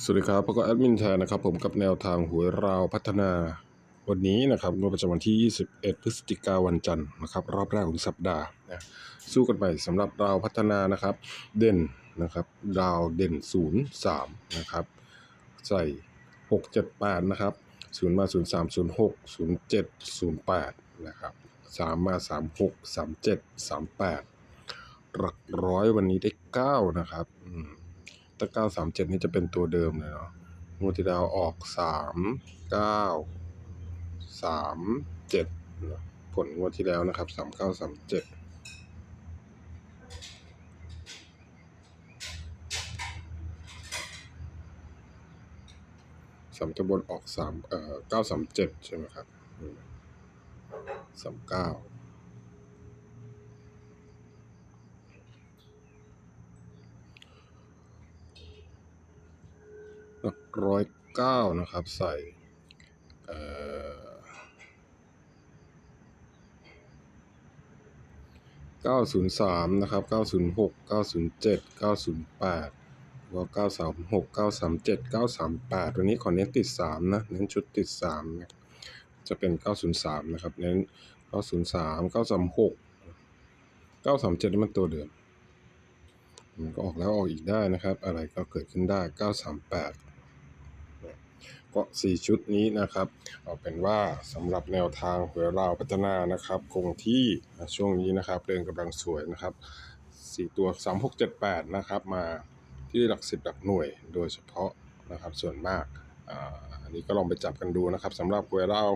สวัสดีครับพบกับแอดมินแทนนะครับผมกับแนวทางหวยราวพัฒนา วันนี้นะครับงวดประจำวันที่ 21 พฤศจิกายนวันจันทร์นะครับรอบแรกของสัปดาห์นะสู้กันไปสำหรับราวพัฒนานะครับ เด่นนะครับดาวเด่น 0 3นะครับใส่ 6 7 8นะครับ0มา 0 3 0 6 0 7 0 8นะครับ3มา 3 6 3 7 3 8หลักร้อยวันนี้ได้ 9 นะครับ อืมเก้าสามเจ็ดนี่จะเป็นตัวเดิมเลยเนาะงวดที่ดาวออกสามเก้าสามเจ็ดผลงวดที่แล้วนะครับสามเก้าสามเจ็ดสามตัวบนออกสามเอ่อเก้าสามเจ็ดใช่ไหมครับสามเก้า หลักร้อยเก้านะครับ ใส่เก้าศูนย์สามนะครับเก้าศูนย์หกเก้าศูนย์เจ็ดเก้าศูนย์แปดก็เก้าสามหกเก้าสามเจ็ดเก้าสามแปดวันนี้ขอเน้นติดสามนะ เน้นชุดติดสามนะจะเป็นเก้าศูนย์สามนะครับ เน้นเก้าศูนย์สามเก้าสามหกเก้าสามเจ็ดนี่มันตัวเดิมมันก็ออกแล้วออกอีกได้นะครับ อะไรก็เกิดขึ้นได้เก้าสามแปด ก็สี่ชุดนี้นะครับ เอาเป็นว่าสำหรับแนวทางหวยราวพัฒนานะครับ คงที่ช่วงนี้นะครับเดินกำลังสวยนะครับสี่ตัวสามหกเจ็ดแปดนะครับ มาที่หลักสิบหลักหน่วยโดยเฉพาะนะครับส่วนมากอันนี้ก็ลองไปจับกันดูนะครับสำหรับหวยราว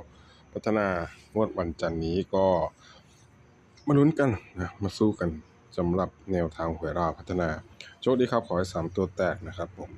พัฒนางวดวันจันนี้ก็มาลุ้นกันนะมาสู้กันสำหรับแนวทางหวยราวพัฒนา โชคดีครับ ขอให้สามตัวแตกนะครับผม